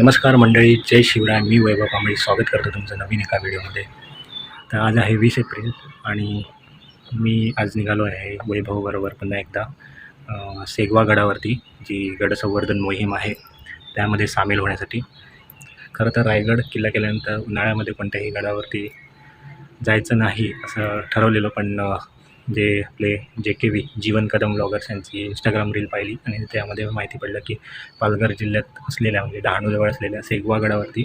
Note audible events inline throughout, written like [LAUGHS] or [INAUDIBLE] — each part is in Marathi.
नमस्कार मंडळी जय शिवराय. मी वैभव कांबळे. स्वागत करतो तुमचं नवीन एका व्हिडिओमध्ये. तर आज आहे वीस एप्रिल आणि मी आज निघालो आहे वैभवबरोबर पुन्हा एकदा सेगवा गडावरती जी गडसंवर्धन मोहीम आहे त्यामध्ये सामील होण्यासाठी. खरं तर रायगड किल्ला केल्यानंतर उन्हाळ्यामध्ये कोणत्याही गडावरती जायचं नाही असं ठरवलेलं पण जे आपले जे K V Jeevan Kadam bloggers यांची इंस्टाग्राम रील पाहिली आणि त्यामध्ये माहिती पडलं की पालघर जिल्ह्यात असलेल्या म्हणजे डहाणूजवळ असलेल्या सेगवा गडावरती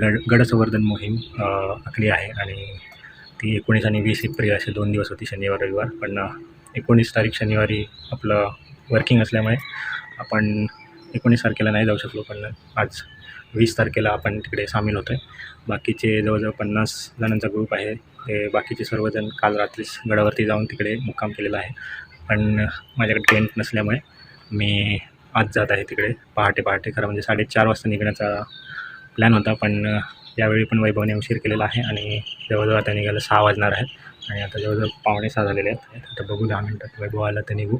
गड गडसंवर्धन मोहीम आखली आहे आणि ती एकोणीस आणि वीस एप्रिल असे दोन दिवस होती शनिवार रविवार. पण एकोणीस तारीख शनिवारी आपलं वर्किंग असल्यामुळे आपण एकोणीस तारखेला नाही जाऊ शकलो पण आज वीस तारखेला आपण तिकडे सामील होतो आहे बाकीचे जवळजवळ पन्नास जणांचा ग्रुप आहे. ते बाकीचे सर्वजण काल रात्रीच गडावरती जाऊन तिकडे मुक्काम केलेला आहे. पण माझ्याकडे टेंट नसल्यामुळे मी आज जात आहे तिकडे. पहाटे पहाटे. खरं म्हणजे साडेचार वाजता निघण्याचा प्लॅन होता. पण यावेळी पण वैभवने उशीर केलेला आहे आणि जवळजवळ आता निघायला सहा वाजणार आहेत. आणि आता जवळजवळ पावणे सहा झालेले आहेत. आता बघू दहा मिनटात वैभव आला तर निघू.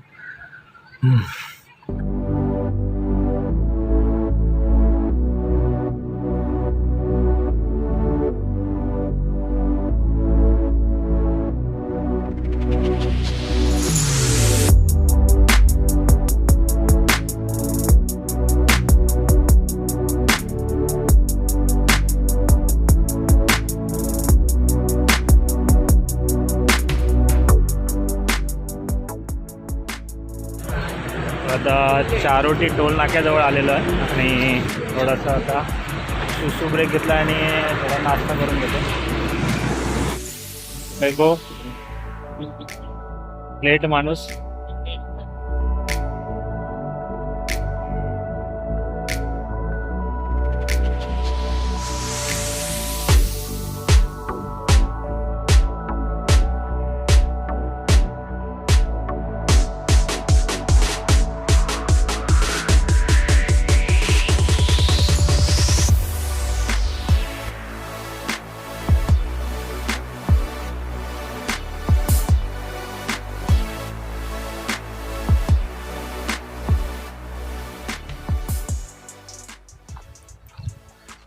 चारोटी टोल नाक्याजवळ आलेलो आहे आणि थोडासा आता सुसू ब्रेक घेतला आणि थोडा नाश्ता करून घेतो. गो प्लेट माणूस.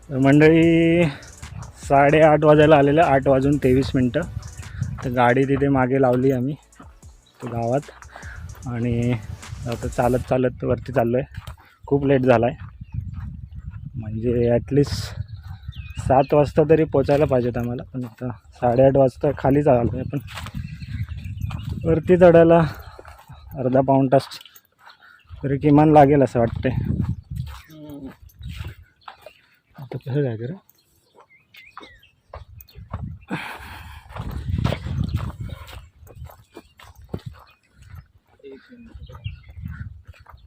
तर मंडळी साडेआठ वाजायला आलेलं आठ वाजून तेवीस मिनटं. तर गाडी तिथे मागे लावली आम्ही गावात. आणि आता चालत चालत वरती चाललो आहे खूप लेट झाला आहे म्हणजे ॲटलिस्ट सात वाजता तरी पोचायला पाहिजेत आम्हाला. पण आता साडेआठ वाजता खालीच आलो आहे पण वरती चढायला अर्धा पाऊण तास तरी किमान लागेल असं वाटते आता कसं काय करा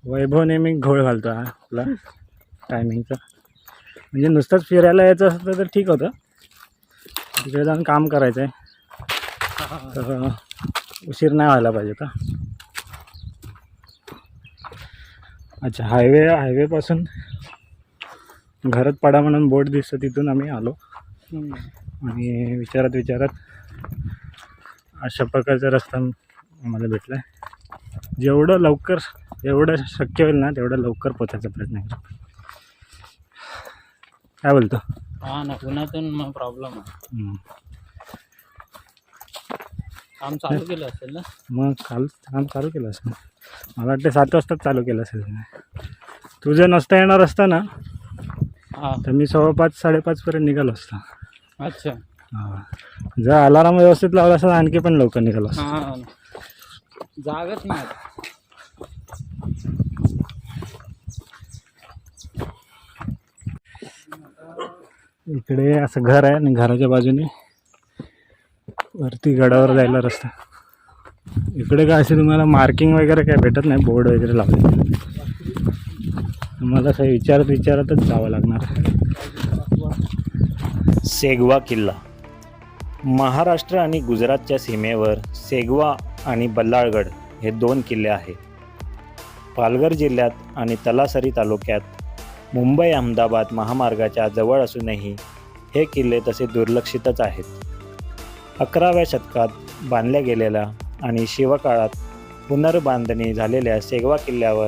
वैभव नेहमी घोळ घालतो हा आपला टायमिंगचा म्हणजे नुसतंच फिरायला यायचं असतं तर ठीक होतं. तिकडे जाऊन काम करायचं आहे तर उशीर नाही व्हायला पाहिजे का अच्छा हायवे हायवेपासून घरात पडा म्हणून बोर्ड दिसतं तिथून आम्ही आलो. आणि विचारत विचारत अशा प्रकारचा रस्ता आम्हाला भेटला. आहे जेवढं लवकर जेवढं शक्य होईल ना तेवढं लवकर पोचायचा प्रयत्न करू. काय बोलतो? हा ना पुण्यातून मग प्रॉब्लेम आहे. काम चालू केलं असेल ना? मग काल काम चालू केलं असेल. मला वाटतं सात वाजताच चालू केलं असेल. तुझं नसता येणार असतं ना हा. तर मी सव्वा पाच साडेपाचपर्यंत निघालो असतो. अच्छा. हा. जर अलाराम व्यवस्थित लावला असता आणखी पण लवकर निघालो असतो. हा. जागच नाही इकडे असं घर आहे आणि घराच्या बाजूने वरती गडावर जायला रस्ता. इकडे काय असे तुम्हाला मार्किंग वगैरे काय भेटत नाही बोर्ड वगैरे लावले मला असं विचारत विचारतच जावं लागणार. सेगवा किल्ला. महाराष्ट्र आणि गुजरातच्या सीमेवर सेगवा आणि बल्लाळगड हे दोन किल्ले आहेत. पालघर जिल्ह्यात आणि तलासरी तालुक्यात मुंबई अहमदाबाद महामार्गाच्या जवळ असूनही हे किल्ले तसे दुर्लक्षितच आहेत. अकराव्या शतकात बांधल्या गेलेल्या आणि शिवकाळात पुनर्बांधणी झालेल्या सेगवा किल्ल्यावर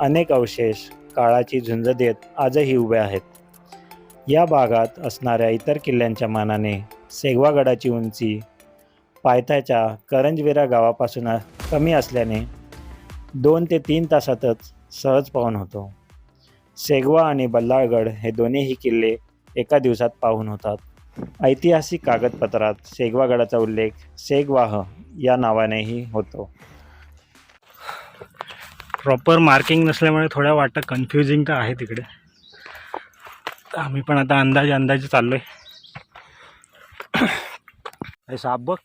अनेक अवशेष काळाची झुंज देत आजही उभे आहेत. या भागात असणाऱ्या इतर किल्ल्यांच्या मानाने सेगवागडाची उंची पायथ्याच्या करंजवेरा गावापासून कमी असल्याने दोन ते तीन तासातच सहज पाहून होतो. सेगवा आणि बल्लाळगड हे दोन्हीही किल्ले एका दिवसात पाहून होतात. ऐतिहासिक कागदपत्रात सेगवागडाचा उल्लेख सेगवाह या नावानेही होतो. प्रॉपर मार्किंग नसल्यामुळे थोड्या वाटतं कन्फ्युजिंग तर आहे तिकडे. आम्ही पण आता अंदाजे अंदाजे चाललो आहे साप बघ.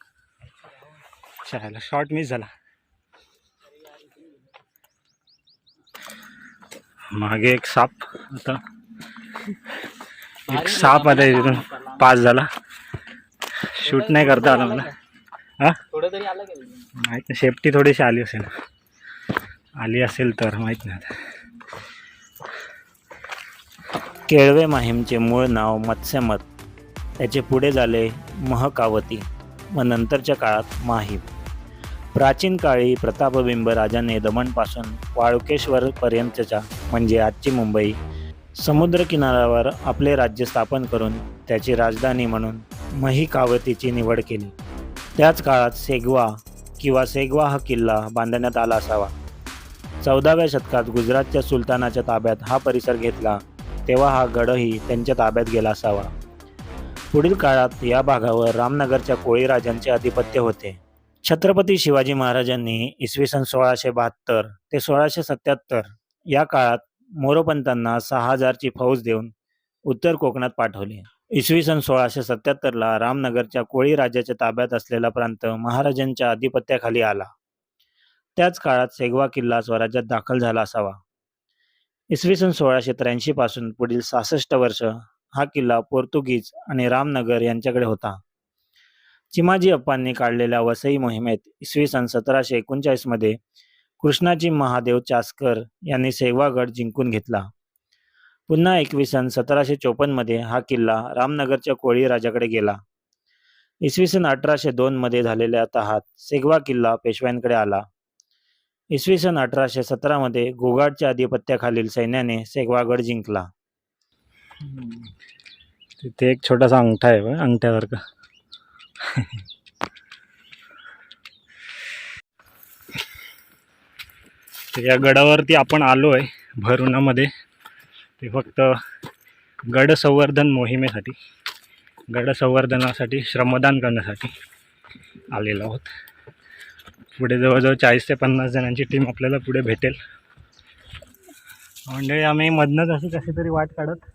शाळेला शॉर्ट मिस झाला. मागे एक साप आता एक साप आता इथून पास झाला. शूट नाही करता आला मला. हा? माहीत नाही सेफ्टी थोडीशी आली असेल. आली असेल तर माहीत नाही केळवे माहीमचे मूळ नाव मत्स्यमत. त्याचे पुढे झाले महकावती व नंतरच्या काळात माहीम. प्राचीन काळी प्रतापबिंब राजाने दमणपासून वाळुकेश्वरपर्यंतच्या म्हणजे आजची मुंबई समुद्रकिनाऱ्यावर आपले राज्य स्थापन करून त्याची राजधानी म्हणून महिकावतीची निवड केली. त्याच काळात सेगवा किंवा सेगवा हा किल्ला बांधण्यात आला असावा. चौदाव्या शतकात गुजरातच्या सुलतानाच्या ताब्यात हा परिसर घेतला तेव्हा हा गडही त्यांच्या ताब्यात गेला असावा. पुढील काळात या भागावर रामनगरच्या कोळी राजांचे आधिपत्य होते. छत्रपती शिवाजी महाराजांनी इसवी सन सोळाशे बहात्तर ते सोळाशे सत्याहत्तर या काळात मोरोपंतांना सहा हजारची फौज देऊन उत्तर कोकणात पाठवली. इसवी सन सोळाशे सत्याहत्तरला रामनगरच्या कोळी राजाच्या ताब्यात असलेला प्रांत महाराजांच्या आधिपत्याखाली आला. त्याच काळात सेगवा किल्ला स्वराज्यात दाखल झाला असावा. इसवी सन सोळाशे त्र्याऐंशी पासून पुढील सहासष्ट वर्ष हा किल्ला पोर्तुगीज आणि रामनगर यांच्याकडे होता. चिमाजी अप्पांनी काढलेल्या वसई मोहिमेत इसवी सन सतराशे एकोणचाळीसमध्ये कृष्णाजी महादेव चासकर यांनी सेवागड जिंकून घेतला. पुन्हा एकवीस सन सतराशे चोपन्नमध्ये हा किल्ला रामनगरच्या कोळी राजाकडे गेला. इसवी सन अठराशे दोनमध्ये झालेल्या तहात सेगवा किल्ला पेशव्यांकडे आला. इसवी सन अठराशे सतरामध्ये गोगाडच्या आधिपत्याखालील सैन्याने सेगवागड जिंकला. तिथे एक छोटासा अंगठा आहे अंगठ्यावर का? या गडावरती आपण आलो आहे भर उन्हामध्ये ते फक्त गड संवर्धन मोहिमेसाठी गड संवर्धनासाठी श्रमदान करण्यासाठी आलेलो आहोत. पुढे जवळजवळ चाळीस ते पन्नास जणांची टीम आपल्याला पुढे भेटेल. मंडळी आम्ही मधनंच अशी कशी तरी वाट काढत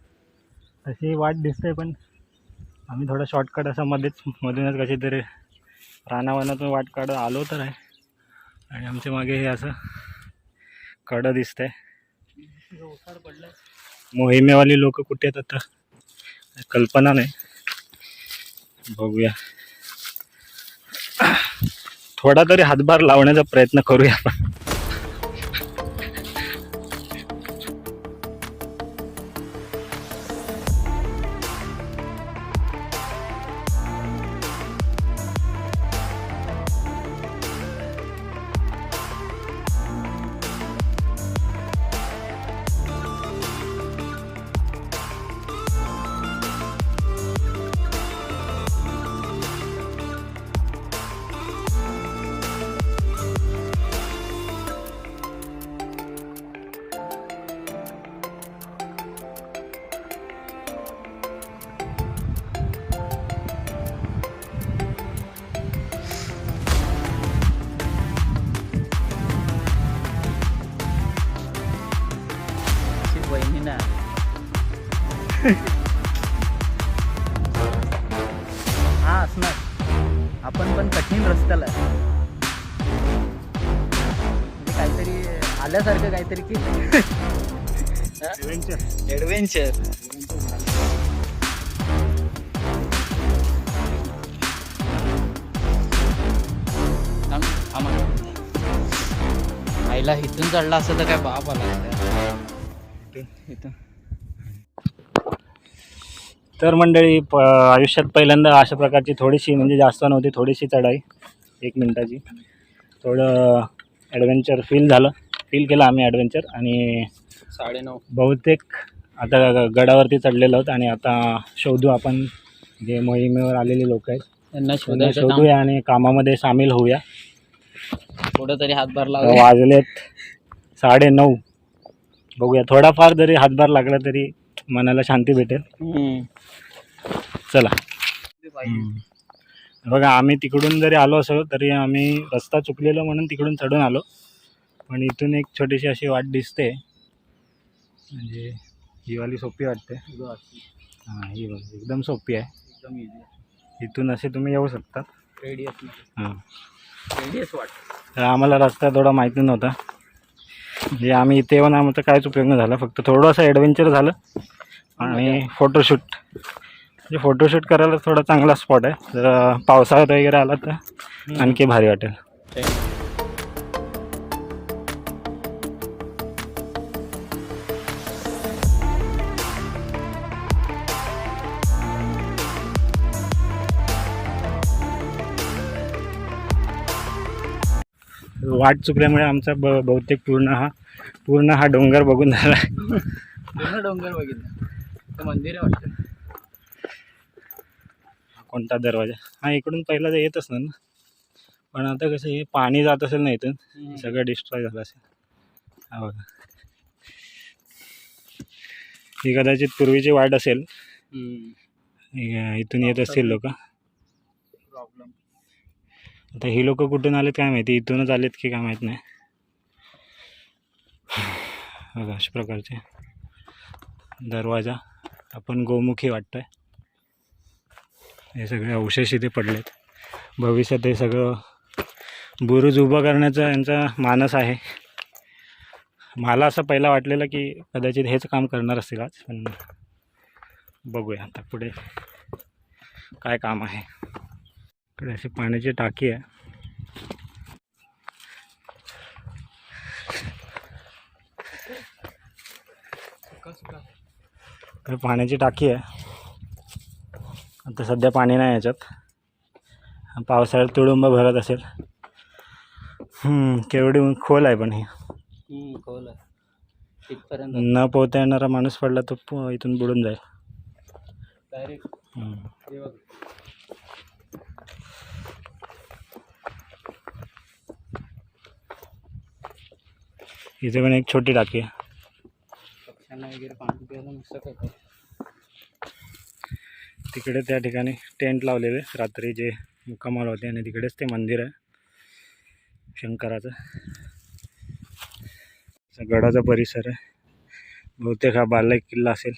तशी वाट दिसते पण आम्ही थोडा शॉर्टकट असं मध्येच मधूनच कशी तरी रानावानातून वाट काढत आलो तर आहे. आणि आमच्या मागे हे असं कडं दिसतंय. मोहिमेवाली लोक कुठे येतात कल्पना नाही. बघूया. थोडा तरी हातभार लावण्याचा प्रयत्न करूया आपण. ॲडव्हेंचर आईला इथून चढला असं तर काय बाप आला. इथून तर मंडळी प आयुष्यात पहिल्यांदा अशा प्रकारची थोडीशी म्हणजे जास्त नव्हती थोडीशी चढाई. एक मिनटाची. थोडं ॲडव्हेंचर फील झालं. फील केलं आम्ही ॲडव्हेंचर आणि साडेनऊ. बहुतेक आता गडावरती चढलेलो आहोत आणि आता शोधू आपण जे मोहिमेवर आलेले लोक आहेत. त्यांना त्यांना शोधायचं काम. शोधूया आणि कामामध्ये सामील होऊया. थोडं तरी हातभार लावला वाजलेत साडे नऊ. बघूया थोडाफार जरी हातभार लागला तरी मनाला शांती भेटेल. चला. बघा आम्ही तिकडून जरी आलो असो तरी आम्ही रस्ता चुकलेलो म्हणून तिकडून चढून आलो. पण इथून एक छोटीशी अशी वाट दिसते. म्हणजे ही वाली सोपी वाटते. हां ही बघ एकदम सोपी आहे. एकदम इझी इथून असे तुम्ही येऊ शकता. रेडियस हां. रेडियस वाटत. तर आम्हाला रस्ता थोडा माहिती नव्हता. म्हणजे आम्ही इथे येऊन आमचा काहीच उपयोग नाही झाला. फक्त थोडंसं ॲडव्हेंचर झालं आणि फोटोशूट म्हणजे फोटोशूट करायला थोडा चांगला स्पॉट आहे. जर पावसाळ्यात वगैरे आला तर आणखी भारी वाटेल. वाट चुकल्यामुळे आमचा ब बहुतेक पूर्ण हा पूर्ण हा डोंगर बघून झाला. पूर्ण डोंगर बघितलं. ते मंदिर आहे वाटतं. कोणता दरवाजा? हा इकडून पहिला तर येत असणार ना. पण आता कसं हे पाणी जात असेल ना इथून सगळं डिस्ट्रॉय झालं असेल. हा बघा. ही कदाचित पूर्वीची वाट असेल. इथून येत असतील लोक. आता ही लोक कुठून आलेत काय माहिती? इथूनच आलेत की काय माहीत नाही? बघा अशा प्रकारचे दरवाजा. आपण गोमुखी वाटतोय. हे सगळे अवशेष इथे पडलेत. भविष्यात हे सगळं बुरुज उभं करण्याचा यांचा मानस आहे. मला असं पहिला वाटलेलं की कदाचित हेच काम करणार असतील आज पण बघूया आता पुढे काय काम आहे. इकडे अशी पाण्याची टाकी आहे. इकडे पाण्याची टाकी आहे. आता सध्या पाणी नाही याच्यात. पावसाळ्यात तुडुंब भरत असेल. केवढी खोल आहे पण ही. खोल आहे. तिथपर्यंत. न पोहता येणारा माणूस पडला तो इथून बुडून जाईल. डायरेक्ट हम्म. ते बघ इथे पण एक छोटी टाकी आहे. तिकडे त्या ठिकाणी टेंट लावलेले रात्री जे मुक्कामाला होते आणि तिकडेच ते मंदिर आहे. शंकराचं. गडाचा परिसर आहे. बहुतेक हा बाला किल्ला असेल.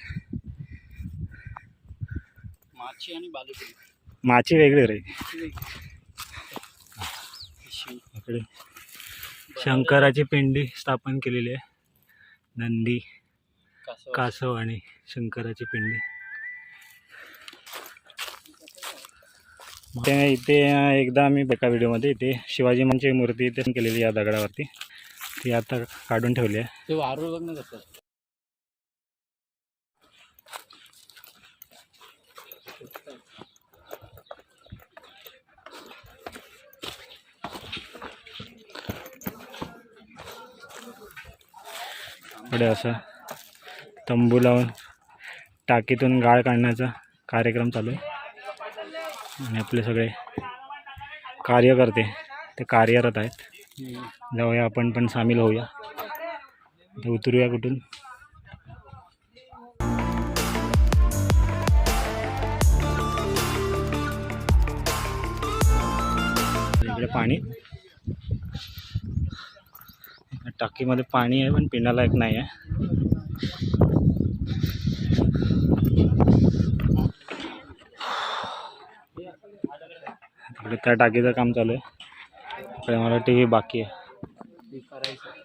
माची आणि बालुकी. माची वेगळी रे. इकडे. शंकराची पिंडी स्थापन केलेली आहे. नंदी कासव. आणि शंकराची पिंडी. ते इथे एकदा आम्ही एका व्हिडिओमध्ये इथे शिवाजी महाराजांची मूर्ती इथे केलेली या दगडावरती. ती आता काढून ठेवली आहे ते वारूळ बघ ना कसं पुढे असं तंबू लावून टाकीतून गाळ काढण्याचा कार्यक्रम चालू आहे. आणि आपले सगळे कार्यकर्ते ते कार्यरत आहेत. जाऊया आपण पण सामील होऊया. उतरूया कुठून? इकडे पाणी. टाकीमध्ये पाणी आहे पण पिण्यालायक नाही आहे त्या टाकीचं काम चालू आहे तिकडे मला टी व्ही बाकी आहे करायचं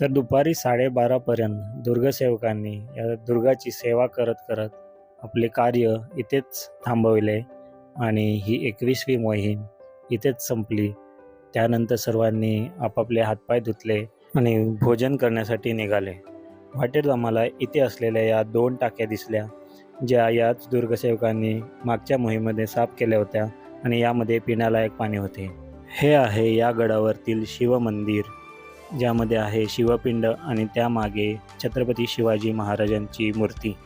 तर दुपारी साडेबारापर्यंत दुर्गसेवकांनी या दुर्गाची सेवा करत करत आपले कार्य इथेच थांबविले आणि ही एकवीसवी मोहीम इथेच संपली. त्यानंतर सर्वांनी आपापले हातपाय धुतले आणि भोजन करण्यासाठी निघाले. वाटेत आम्हाला इथे असलेल्या या दोन टाक्या दिसल्या. ज्या याच दुर्गसेवकांनी मागच्या मोहिमेमध्ये साफ केल्या होत्या आणि यामध्ये पिण्यालायक पाणी होते. हे आहे या गडावरतील शिवमंदिर ज्यामध्ये आहे शिवपिंड आणि त्यामागे छत्रपती शिवाजी महाराजांची मूर्ती.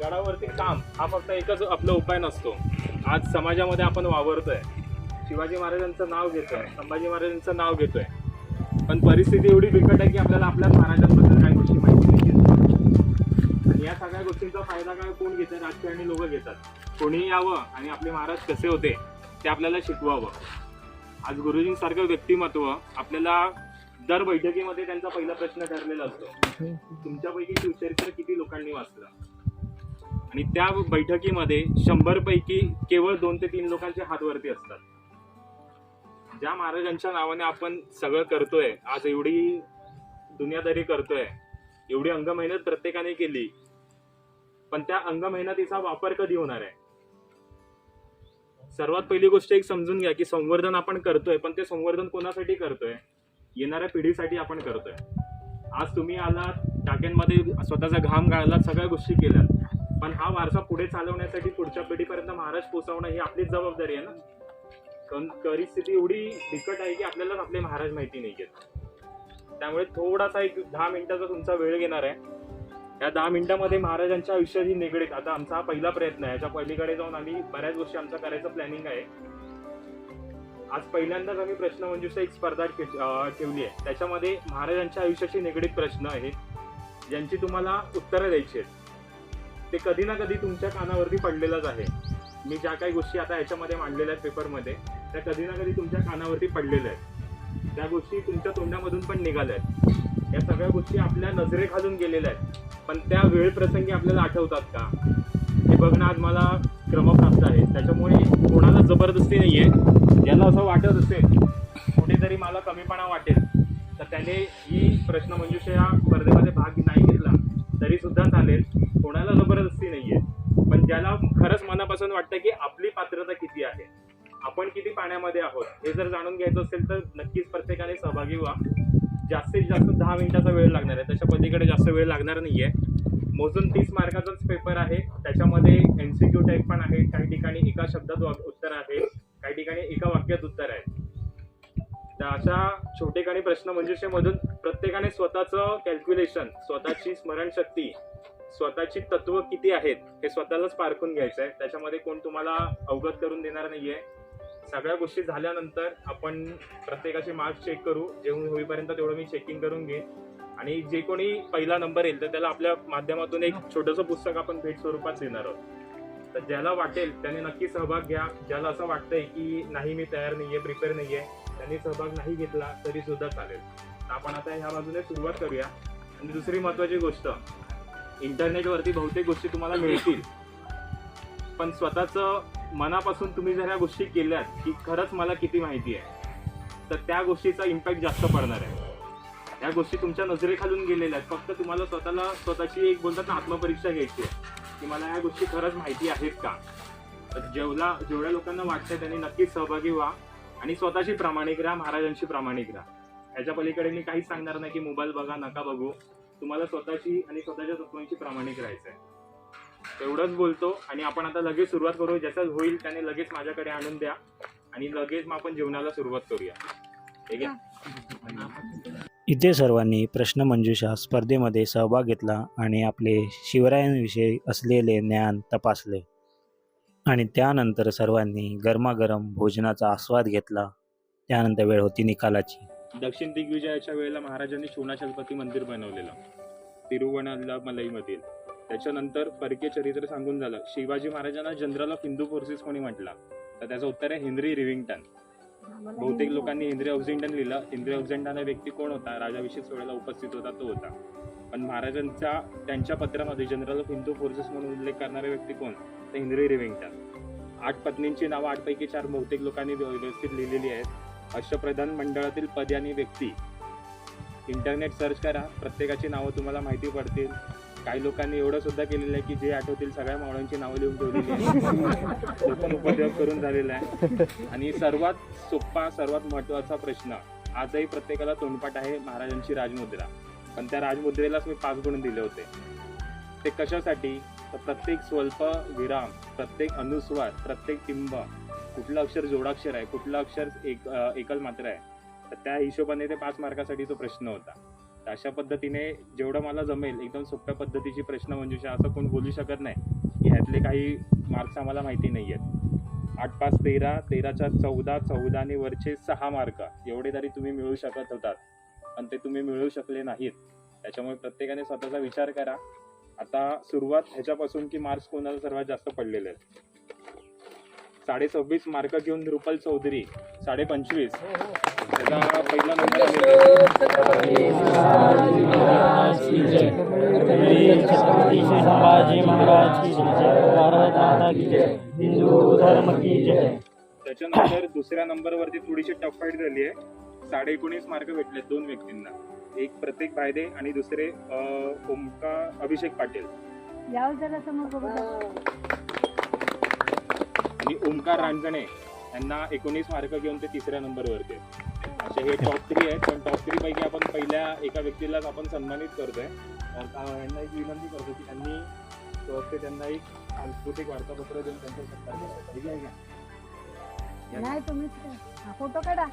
गडावरती काम हा फक्त एकच आपला उपाय नसतो. आज समाजामध्ये आपण वावरतोय. शिवाजी महाराजांचं नाव घेतोय. संभाजी महाराजांचं नाव घेतोय. पण परिस्थिती एवढी बिकट आहे की आपल्याला आपल्या महाराजांबद्दल काही या सगळ्या गोष्टींचा फायदा काय कोण घेतात राजकारणी लोक घेतात. कोणी यावं आणि आपले महाराज कसे होते ते आपल्याला शिकवावं. आज गुरुजींसारखं व्यक्तिमत्व आपल्याला दर बैठकीमध्ये त्यांचा पहिला प्रश्न ठरलेला असतो. तुमच्यापैकी शिवचरित्र किती लोकांनी वाचलं? आणि त्या बैठकीमध्ये शंभर पैकी केवळ दोन ते तीन लोकांचे हात वरती असतात. ज्या महाराजांच्या नावाने आपण सगळं करतोय आज एवढी दुनियादारी करतोय एवढी अंग मेहनत प्रत्येकाने केली पण त्या अंग मेहनतीचा वापर कधी होणार आहे? सर्वात पहिली गोष्ट एक समजून घ्या की संवर्धन आपण करतोय पण ते संवर्धन कोणासाठी करतोय? येणाऱ्या पिढीसाठी आपण करतोय. आज तुम्ही आलात टाक्यांमध्ये स्वतःचा घाम गाळलात सगळ्या गोष्टी केल्यात पण हा वारसा पुढे चालवण्यासाठी पुढच्या पिढीपर्यंत महाराज पोहोचवणं ही आपलीच जबाबदारी आहे ना? कारण परिस्थिती एवढी बिकट आहे की आपल्यालाच आपले महाराज माहिती नाही घेत त्यामुळे थोडासा एक दहा मिनिटाचा तुमचा वेळ घेणार आहे. या दहा मिनिटामध्ये महाराजांच्या आयुष्याशी निगडीत. आता आमचा हा पहिला प्रयत्न आहे. याच्या पलीकडे जाऊन आम्ही बऱ्याच गोष्टी आमचा करायचं प्लॅनिंग आहे. आज पहिल्यांदाच आम्ही प्रश्न मंजुषा एक स्पर्धा ठेवली आहे. त्याच्यामध्ये महाराजांच्या आयुष्याशी निगडीत प्रश्न आहेत ज्यांची तुम्हाला उत्तरं द्यायची आहेत. ते कधी ना कधी तुमच्या कानावरती पडलेलंच आहे. मी ज्या काही गोष्टी आता याच्यामध्ये मांडलेल्या आहेत पेपरमध्ये त्या कधी ना कधी तुमच्या कानावरती पडलेल्या आहेत. त्या गोष्टी तुमच्या तोंडामधून पण निघाल्या आहेत. या सगळ्या गोष्टी आपल्या नजरेखालून गेलेल्या आहेत. पण त्या वेळ प्रसंगी आपल्याला आठवतात का? हे बघणं आज मला क्रमप्राप्त आहे. त्याच्यामुळे कोणाला जबरदस्ती नाही आहे ज्याला असं वाटत असेल कुठेतरी मला कमीपणा वाटेल तर त्याने ही प्रश्न या स्पर्धेमध्ये भाग नाही घेतला तरीसुद्धा चालेल. कोणाला जबरदस्ती नाही आहे पण ज्याला खरंच मनापासून वाटतं की आपली पात्रता किती आहे आपण किती पाण्यामध्ये आहोत हे जर जाणून घ्यायचं असेल तर नक्कीच प्रत्येकाने सहभागी व्हा. जास्तीत जास्त दहा मिनिटाचा वेळ लागणार आहे. त्याच्या पलीकडे जास्त वेळ लागणार नाहीये. मोजून तीस मार्काचाच पेपर आहे. त्याच्यामध्ये एमसीक्यू टाईप पण आहे. काही ठिकाणी एका शब्दात उत्तर आहे. काही ठिकाणी एका वाक्यात उत्तर आहे. तर अशा छोटेखानी प्रश्न मंजुषेमधून प्रत्येकाने स्वतःचं कॅल्क्युलेशन स्वतःची स्मरणशक्ती स्वतःची तत्व किती आहेत हे स्वतःलाच पारखून घ्यायचं आहे त्याच्यामध्ये कोण तुम्हाला अवगत करून देणार नाहीये. सगळ्या गोष्टी झाल्यानंतर आपण प्रत्येकाचे मार्क्स चेक करू. जेवण होईपर्यंत तेवढं मी चेकिंग करून घेईन. आणि जे कोणी पहिला नंबर येईल तर त्याला आपल्या माध्यमातून एक छोटंसं पुस्तक आपण भेट स्वरूपात देणार आहोत. तर ज्याला वाटेल त्याने नक्की सहभाग घ्या. ज्याला असं वाटतंय की नाही मी तयार नाहीये प्रिपेअर नाहीये त्यांनी सहभाग नाही घेतला तरी सुद्धा चालेल. तर आपण आता ह्या बाजूने सुरुवात करूया. आणि दुसरी महत्वाची गोष्ट इंटरनेटवरती बहुतेक गोष्टी तुम्हाला मिळतील. पण स्वतःचं मनापासून तुम्ही जर ह्या गोष्टी केल्यात की खरंच मला किती माहिती आहे तर त्या गोष्टीचा इम्पॅक्ट जास्त पडणार आहे. ह्या गोष्टी तुमच्या नजरेखालून गेलेल्या आहेत. फक्त तुम्हाला स्वतःला स्वतःची एक बोलतात ना आत्मपरीक्षा घ्यायची आहे की मला ह्या गोष्टी खरंच माहिती आहेत का? तर जेवढा जेवढ्या लोकांना वाटतंय त्यांनी नक्कीच सहभागी व्हा आणि स्वतःशी प्रामाणिक राहा महाराजांशी प्रामाणिक राहा. ह्याच्या पलीकडे मी काहीच सांगणार नाही की मोबाईल बघा नका बघू. तुम्हाला स्वतःची आणि स्वतःच्या तत्वांची प्रामाणिक राहायचं आहे तेवढंच बोलतो आणि आपण आता लगेच सुरुवात करू ज्याचं होईल त्याने लगेच माझ्याकडे आणून द्या आणि लगेच मग आपण जेवणाला सुरुवात करूया. ठीक आहे? इथे सर्वांनी प्रश्नमंजुषा स्पर्धेमध्ये सहभाग घेतला आणि आपले शिवरायांविषयी असलेले ज्ञान तपासले. आणि त्यानंतर सर्वांनी गरमागरम भोजनाचा आस्वाद घेतला. त्यानंतर वेळ होती निकालाची. दक्षिण दिग्विजयाच्या वेळेला महाराजांनी शोणाचलपती मंदिर बनवलेलं. तिरुवणामलईमधील त्याच्यानंतर परकीय चरित्र सांगून झालं. शिवाजी महाराजांना जनरल ऑफ हिंदू फोर्सेस कोणी म्हटलं? तर त्याचं उत्तर आहे हेनरी रिविंग्टन. बहुतेक लोकांनी हेनरी ऑक्झिंटन लिहिलं. हेनरी ऑक्झिंटन हा व्यक्ती कोण होता? राजाभिषेक सोहळ्याला उपस्थित होता तो होता. पण महाराजांचा त्यांच्या पत्रामध्ये जनरल ऑफ हिंदू फोर्सेस म्हणून उल्लेख करणारे व्यक्ती कोण? तर हेनरी रिविंग्टन. आठ पत्नींची नावं आठपैकी चार बहुतेक लोकांनी व्यवस्थित लिहिलेली आहेत. अष्टप्रधान मंडळातील पद आणि व्यक्ती. इंटरनेट सर्च करा. प्रत्येकाची नावं तुम्हाला माहिती पडतील. काही लोकांनी एवढं सुद्धा केलेलं आहे की जे आठवतील सगळ्या मावळ्यांची नावं लिहून ठेवलेली आहेत. [LAUGHS] तो पण करून झालेला आहे. आणि सर्वात सोपा सर्वात महत्त्वाचा प्रश्न आजही प्रत्येकाला तोंडपाठ आहे महाराजांची राजमुद्रा. पण त्या राजमुद्रेलाच मी पाच गुण दिले होते. ते कशासाठी? तर प्रत्येक स्वल्प विराम प्रत्येक अनुस्वार प्रत्येक टिंब कुठलं अक्षर जोडाक्षर आहे कुठलं अक्षर एक एकल मात्र आहे तर त्या हिशोबाने ते पाच मार्कासाठी तो प्रश्न होता. अशा पद्धतीने जेवढं मला जमेल एकदम सोप्या पद्धतीची प्रश्न मंजुषा असं कोण बोलू शकत नाही. की ह्यातले काही मार्क्स आम्हाला माहिती नाही आहेत आठ पाच तेरा तेराच्या चौदा चौदा आणि वरचे सहा मार्क एवढे तरी तुम्ही मिळू शकत होतात. पण ते तुम्ही मिळू शकले नाहीत. त्याच्यामुळे प्रत्येकाने स्वतःचा विचार करा. आता सुरुवात ह्याच्यापासून की मार्क्स कोणाला सर्वात जास्त पडलेले आहेत? साडे सव्वीस मार्क घेऊन ध्रुपल चौधरी साडे पंचवीस त्याचा पहिला नंबर आलेला संभाजी महाराज की जय भारत माता की जय हिंदू धर्म की जय त्याच्यानंतर दुसऱ्या नंबरवरती थोडीशी टफ फाईट झाली आहे. साडे एकोणीस मार्क भेटले दोन व्यक्तींना. एक प्रत्येक बायदे आणि दुसरे अं, ओमकार अभिषेक पाटील. याव जरा समोर बघू आणि ओमकार रांजणे यांना एकोणीस मार्क घेऊन ते तिसऱ्या नंबरवरती आहेत. असे हे टॉप थ्री आहेत पण टॉप थ्री पैकी आपण पहिल्या एका व्यक्तीलाच आपण सन्मानित करतोय यांना एक विनंती करतो की त्यांनी त्यांना एक सांस्कृतिक वार्तापत्र देऊन त्यांचा सत्कार करावा. ठीक आहे का? नाही तुम्ही फोटो काढा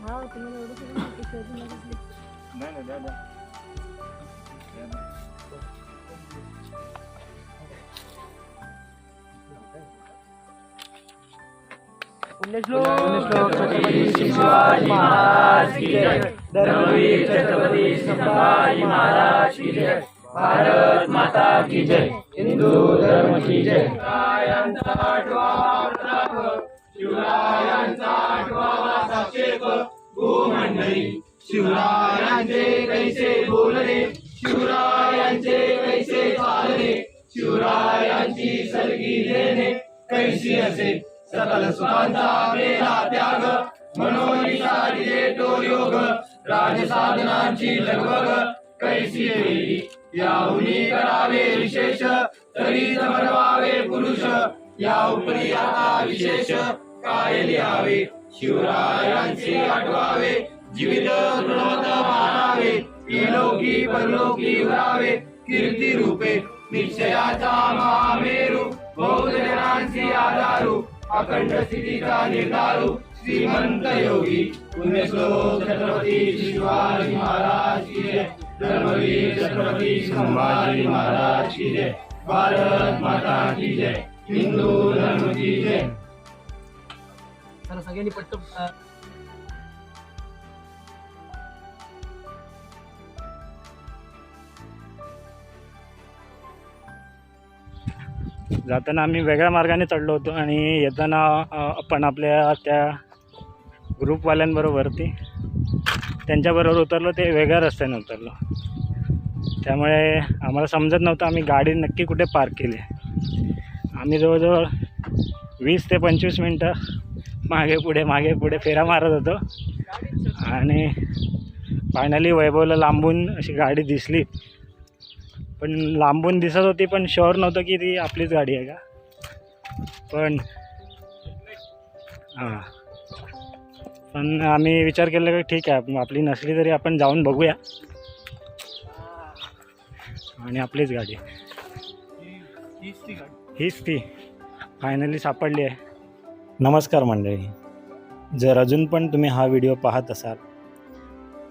हा तुम्हाला एवढं. नाही नाही द्या द्या भारत माता की जय हिंदू धर्म की जय शिवरायांचा आठवावा साक्षेप भूमंडळी शिवरायांचे कैसे बोलणे? शिवरायांचे कैसे चालणे? शिवरायांची सलगी देणे कैसी असे सकल सुखांचा केला त्याग मनोनिषा तो योग राजसाधनांची लगबग कैसी वेळी याहुनी करावे विशेष तरी बनवावे पुरुष या उपरी आता विशेष काय लिहावे? शिवरायांचे आठवावे जीवित गुणवत मानावे इलोकी परलोकी उरावे कीर्ती रूपे निश्चयाचा महामेरू बौद्ध जनांची आधारू अखंड स्थितीचा निर्धारू श्रीमंत योगी पुण्यश्लोक छत्रपती शिवाजी महाराज की जय. धर्मवीर छत्रपती संभाजी महाराज की जय. भारत माता की जय. हिंदू धर्म की जय. सगळ्यांनी पट्ट जाताना आम्ही वेगळ्या मार्गाने चढलो होतो आणि येताना आपण आपल्या त्या ग्रुपवाल्यांबरोबरती त्यांच्याबरोबर उतरलो ते वेगळ्या रस्त्याने उतरलो. त्यामुळे आम्हाला समजत नव्हतं आम्ही गाडी नक्की कुठे पार्क केली. आम्ही जवळजवळ वीस ते पंचवीस मिनटं मागे पुढे मागे पुढे फेरा मारत होतो. आणि फायनली वैभवला लांबून अशी गाडी दिसली. पण लांबून दिसत होती पण शुअर नव्हतं की ती आपलीच गाडी आहे का. पण हां. पण आम्ही विचार केला की ठीक आहे आपली नसली तरी आपण जाऊन बघूया. आणि आपलीच गाडी. हीच ती. फायनली सापडली आहे. नमस्कार मंडळी. जर अजून पण तुम्ही हा व्हिडिओ पाहत असाल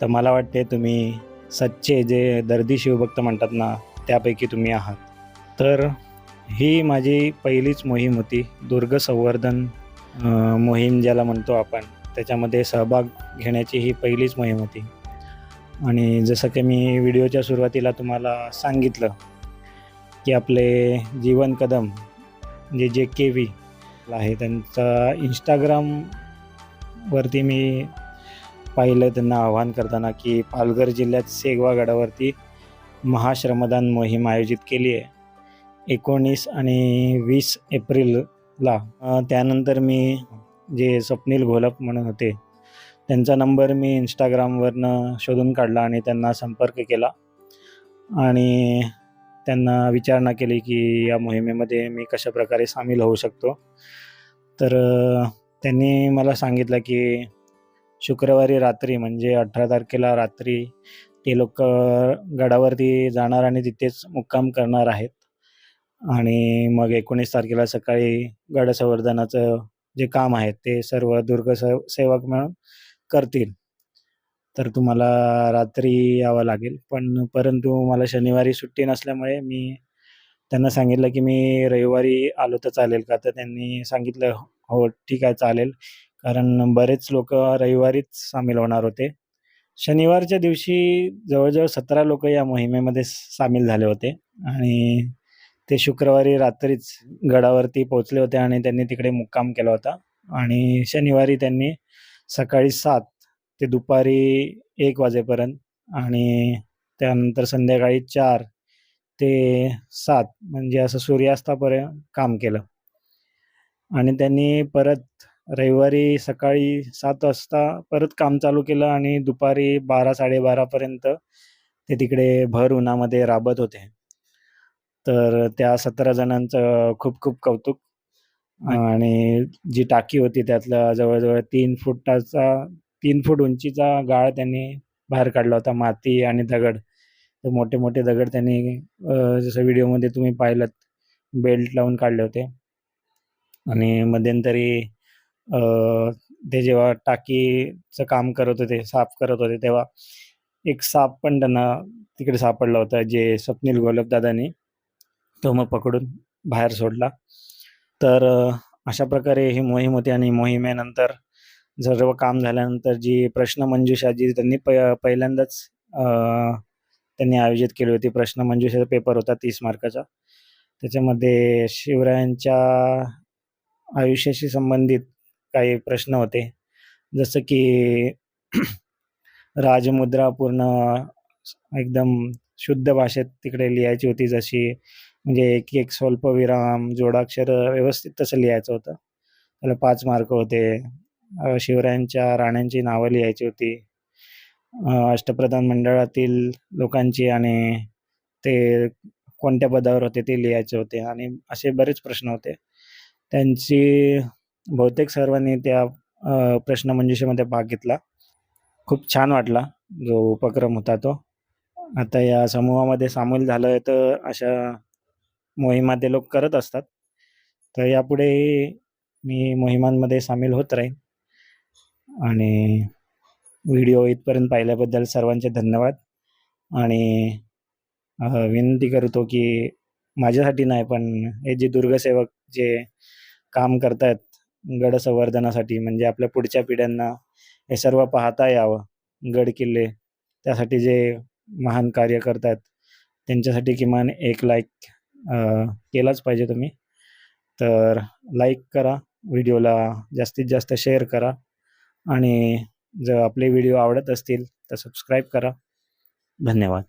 तर मला वाटते तुम्ही सच्चे जे दर्दी शिवभक्त म्हणतात ना त्यापैकी तुम्ही आहात. तर ही माझी पहिलीच मोहीम होती. दुर्ग संवर्धन मोहीम ज्याला म्हणतो आपण त्याच्यामध्ये सहभाग घेण्याची ही पहिलीच मोहीम होती. आणि जसं की मी व्हिडिओच्या सुरुवातीला तुम्हाला सांगितलं की आपले जीवन कदम जे जे के व्ही आहे त्यांचा इंस्टाग्रामवरती मी पाहिलं त्यांना आवाहन करताना की पालघर जिल्ह्यात सेगवा गडावरती महाश्रमदान मोहीम आयोजित केली आहे. एकोणीस आणि वीस एप्रिलला त्यानंतर मी जे स्वप्नील घोलप म्हणून होते त्यांचा नंबर मी इंस्टाग्रामवरनं शोधून काढला आणि त्यांना संपर्क केला. आणि त्यांना विचारणा केली की या मोहिमेमध्ये मी कशाप्रकारे सामील होऊ शकतो. तर त्यांनी मला सांगितलं की शुक्रवारी रात्री म्हणजे अठरा तारखेला रात्री ते लोक गडावरती जाणार आणि तिथेच मुक्काम करणार आहेत. आणि मग एकोणीस तारखेला सकाळी गड संवर्धनाचं जे काम आहे ते सर्व दुर्ग सेवक मिळून करतील. तर तुम्हाला रात्री यावं लागेल. पण परंतु मला शनिवारी सुट्टी नसल्यामुळे मी त्यांना सांगितलं की मी रविवारी आलो तर चालेल का? तर त्यांनी सांगितलं हो ठीक आहे चालेल. कारण बरेच लोक रविवारीच सामील होणार होते. शनिवारच्या दिवशी जवळजवळ सतरा लोक या मोहिमेमध्ये सामील झाले होते. आणि ते शुक्रवारी रात्रीच गडावरती पोहोचले होते आणि त्यांनी तिकडे मुक्काम केला होता. आणि शनिवारी त्यांनी सकाळी सात ते दुपारी एक वाजेपर्यंत आणि त्यानंतर संध्याकाळी चार ते सात म्हणजे असं सूर्यास्तापर्यंत काम केलं. आणि त्यांनी परत रविवारी सकाळी सात वाजता परत काम चालू केलं आणि दुपारी बारा साडेबारापर्यंत ते तिकडे भर उन्हामध्ये राबत होते. तर त्या सतरा जणांचं खूप खूप कौतुक आणि जी टाकी होती त्यातला जवळजवळ तीन फुटाचा तीन फूट उंचीचा गाळ त्यांनी बाहेर काढला होता माती आणि दगड. तर मोठे मोठे दगड त्यांनी जसं व्हिडिओमध्ये तुम्ही पाहिलं बेल्ट लावून काढले होते. आणि मध्यंतरी ते जेव्हा टाकीचं काम करत होते साफ करत होते तेव्हा एक साप पण त्यांना तिकडे सापडला होता जे स्वप्नील गोलपदादांनी तो मग पकडून बाहेर सोडला. तर अशा प्रकारे ही मोहीम होती आणि मोहिमेनंतर सर्व काम झाल्यानंतर जी प्रश्न मंजुषा जी त्यांनी प पहिल्यांदाच त्यांनी आयोजित केली होती प्रश्न मंजुषाचा पेपर होता तीस मार्काचा. त्याच्यामध्ये शिवरायांच्या आयुष्याशी संबंधित काही प्रश्न होते. जसं की [CLEARS THROAT] राजमुद्रा पूर्ण एकदम शुद्ध भाषेत तिकडे लिहायची होती जशी म्हणजे एक एक स्वल्पविराम जोडाक्षर व्यवस्थित तसं लिहायचं होतं. त्याला पाच मार्क होते. शिवरायांच्या राण्यांची नावं लिहायची होती. अष्टप्रधान मंडळातील लोकांची आणि ते कोणत्या पदावर होते ते लिहायचे होते आणि असे बरेच प्रश्न होते. त्यांची बहुतेक सर्वांनी त्या प्रश्न प्रश्नमंजुषेमध्ये भाग घेतला. खूप छान वाटला जो उपक्रम होता तो. आता या समूहामध्ये सामील झालं तर अशा मोहिमा ते लोक करत असतात. तर यापुढे मी मोहिमांमध्ये सामील होत राहीन. आणि व्हिडिओ इथपर्यंत पाहिल्याबद्दल सर्वांचे धन्यवाद. आणि विनंती करतो की माझ्यासाठी नाही पण हे जे दुर्गसेवक जे काम करतायत गड संवर्धनासाठी म्हणजे आपल्या पुढच्या पिढ्यांना हे सर्व पाहता यावं. गड किल्ले त्यासाठी जे महान कार्य करतात त्यांच्यासाठी किमान एक लाईक केलाच पाहिजे तुम्ही. तर लाईक करा व्हिडिओला जास्तीत जास्त शेअर करा आणि जर आपले व्हिडिओ आवडत असतील तर सबस्क्राईब करा. धन्यवाद.